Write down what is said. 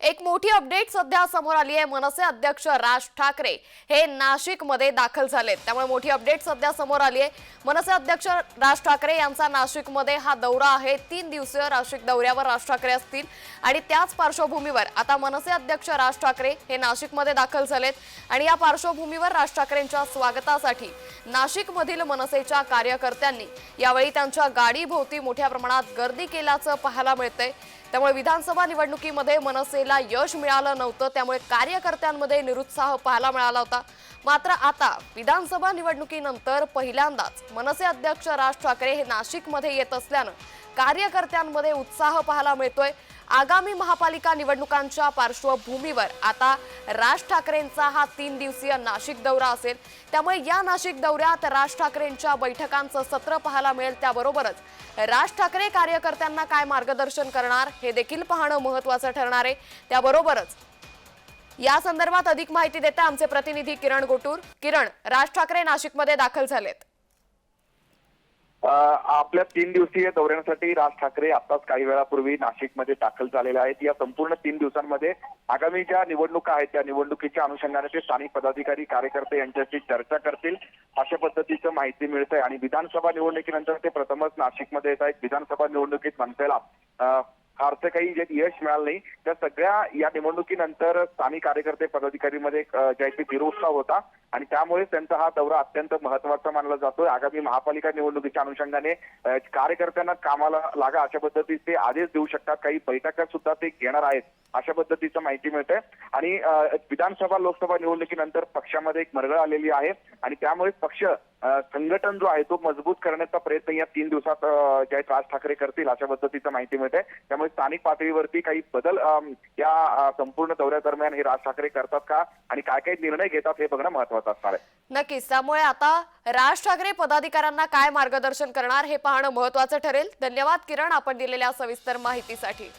एक मोठी अपडेट सध्या समोर आली आहे. मनसे अध्यक्ष राज ठाकरे हे नाशिकमध्ये दाखल झालेत. त्यामुळे मोठी अपडेट सध्या समोर आली आहे. मनसे अध्यक्ष राज ठाकरे यांचा नाशिकमध्ये हा दौरा आहे. तीन दिवसीय नाशिक दौऱ्यावर राज ठाकरे असतील आणि त्याच पार्श्वभूमीवर आता मनसे अध्यक्ष राज ठाकरे हे नाशिकमध्ये दाखल झालेत आणि या पार्श्वभूमीवर राज ठाकरेंच्या स्वागतासाठी नाशिकमधील मनसेच्या कार्यकर्त्यांनी यावेळी त्यांच्या गाडीभोवती मोठ्या प्रमाणात गर्दी केल्याचं पाहायला मिळतंय. त्यामुळे विधानसभा निवडणुकीमध्ये मनसे मनसेला यश मिळालं नव्हतं त्यामुळे कार्यकर्त्यांमध्ये निरुत्साह पाहायला मिळाला होता. मात्र आता विधानसभा निवडणुकीनंतर पहिल्यांदाच मनसे अध्यक्ष राज ठाकरे हे नाशिकमध्ये येत असल्यानं कार्यकर्त्यांमध्ये उत्साह पाहायला मिळतोय. आगामी महापालिका निवडणुकांच्या पार्श्वभूमीवर आता राज ठाकरेंचा हा तीन दिवसीय नाशिक दौरा असेल. त्यामुळे या नाशिक दौऱ्यात राज ठाकरेंच्या बैठकांचं सत्र पाहायला मिळेल त्याबरोबरच राज ठाकरे कार्यकर्त्यांना काय मार्गदर्शन करणार हे देखील पाहणं महत्वाचं ठरणार आहे. त्याबरोबरच या संदर्भात अधिक माहिती देता आमचे प्रतिनिधी किरण गोटूर. किरण राज ठाकरे नाशिकमध्ये दाखल झालेत. आपल्या तीन दिवसीय दौऱ्यासाठी राज ठाकरे आताच काही वेळापूर्वी नाशिकमध्ये दाखल झालेले आहेत. या संपूर्ण तीन दिवसांमध्ये आगामी ज्या निवडणुका आहेत त्या निवडणुकीच्या अनुषंगाने ते स्थानिक पदाधिकारी कार्यकर्ते यांच्याशी चर्चा करतील अशा पद्धतीचं माहिती मिळतंय. आणि विधानसभा निवडणुकीनंतर ते प्रथमच नाशिकमध्ये येत आहेत. विधानसभा निवडणुकीत मनसेला फारसं काही जे यश मिळालं नाही. त्या सगळ्या या निवडणुकीनंतर स्थानिक कार्यकर्ते पदाधिकारीमध्ये अ, जे निरुत्साह होता. आणि त्यामुळे त्यांचा हा दौरा अत्यंत महत्त्वाचा मानला जातोय. आगामी महापालिका निवडणुकीच्या अनुषंगाने कार्यकर्त्यांना कामाला लागा अशा पद्धतीचे आदेश देऊ शकतात. काही बैठका सुद्धा ते घेणार आहेत अशा पद्धतीचं माहिती मिळते आणि विधानसभा लोकसभा निवडणुकीनंतर पक्षामध्ये एक मरगळ आलेली आहे. आणि त्यामुळे पक्ष संघटन जो आहे तो मजबूत करण्याचा प्रयत्न या तीन दिवसात जे आहेत राज ठाकरे करतील अशा पद्धतीचं माहिती मिळते. त्यामुळे स्थानिक पातळीवरती काही बदल या संपूर्ण दौऱ्यादरम्यान हे राज ठाकरे करतात का? आणि काय काय निर्णय घेतात हे बघणं महत्वाचं असणार आहे. नक्कीच. त्यामुळे आता राज ठाकरे पदाधिकाऱ्यांना काय मार्गदर्शन करणार हे पाहणं महत्वाचं ठरेल. धन्यवाद किरण आपण दिलेल्या सविस्तर माहितीसाठी.